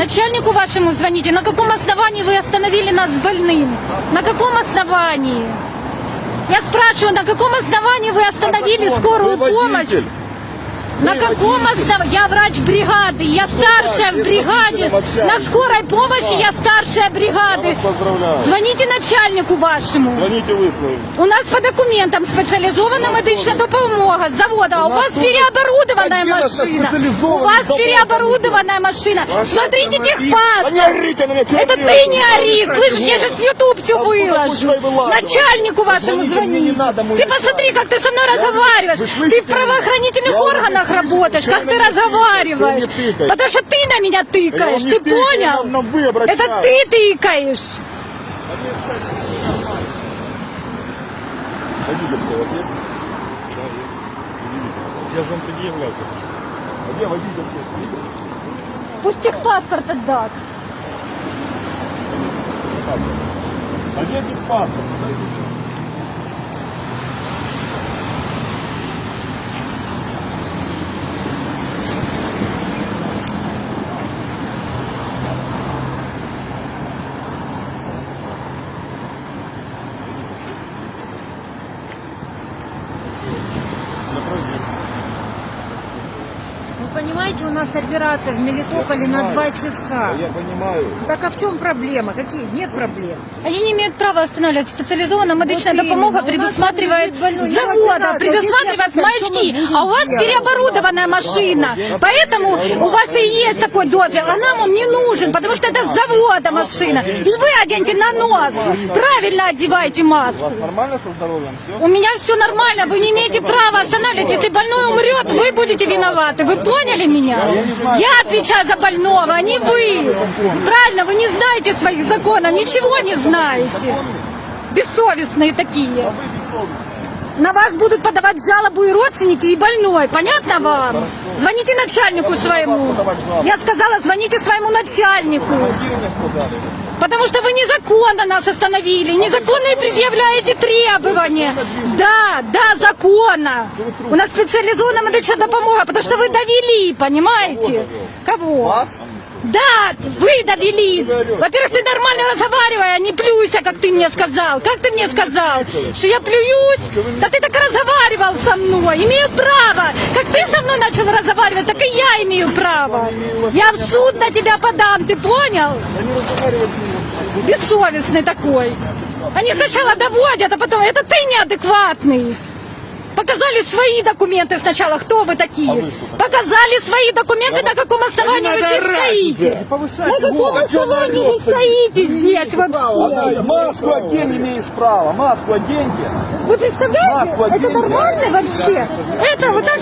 Начальнику вашему звоните. На каком основании вы остановили нас с больными? На каком основании? Я спрашиваю, на каком основании вы остановили Закон. скорую Вы помощь? водитель. На Вы каком основании? Я врач бригады, я старшая в я бригаде. На скорой помощи я старшая Я бригады. поздравляю. Звоните начальнику вашему. Звоните вы своим. У нас по документам специализована медична допомога з завода. У У вас переоборудованная машина. У вас переоборудованная машина. Смотрите техпаспорт. Это ты не ори, слышишь, я сейчас в YouTube все выложу. Начальнику вашему звони. Ты посмотри, как ты со мной разговариваешь. Ты в правоохранительных органах работаешь. Как ты разговариваешь? Потому что ты на меня тыкаешь. Ты понял? Это ты тыкаешь. Водительское у вас есть? Только что. А где водительское? Пусть техпаспорт отдаст. А где паспорт? Понимаете, у нас операция в Мелитополе на два часа. Я понимаю. Так а в чем проблема? Какие? Нет проблем. Они не имеют права останавливать. Специализованная медичная Вот допомога именно. У нас предусматривает там лежит больной. с Я завода, предусматривает будем а у вас делать? переоборудованная машина. Поэтому у вас и есть такой дозвел, а нам он не нужен, потому что это с завода машина. И вы оденьте на нос, правильно одевайте У маску. вас нормально со здоровьем все? У меня все нормально, вы не имеете права останавливать. Если больной умрет, вы будете виноваты. Вы поняли меня? Я отвечаю за больного, а не вы. Правильно, вы не знаете своих законов, ничего не знаете. Бессовестные такие. А. На вас будут подавать жалобу и родственники, и больной. Понятно вам? Звоните начальнику своему. Я сказала, звоните своему начальнику. Сказали. Потому что вы незаконно нас остановили, незаконно и предъявляете требования. Да, да, законно. У нас специализованная медичная допомога, потому что вы довели, понимаете? Кого? Вас? Да, вы довели. Во-первых, ты нормально разговаривай, а не плюйся, как ты мне сказал. Как ты мне сказал? Что я плююсь? Да ты так разговаривал со мной. Имею право. Как ты со мной начал разговаривать, так и я имею право. Я в суд на тебя подам, ты понял? Бессовестный такой. Они сначала доводят, а потом это ты неадекватный. Показали свои документы сначала, кто вы такие. А вы? Показали свои документы, на каком основании вы здесь стоите. На каком основании вы стоите здесь вообще? Маску одень имеешь право. Маску оденьте. Вы представляете? Маску Это нормально вообще? Это вот так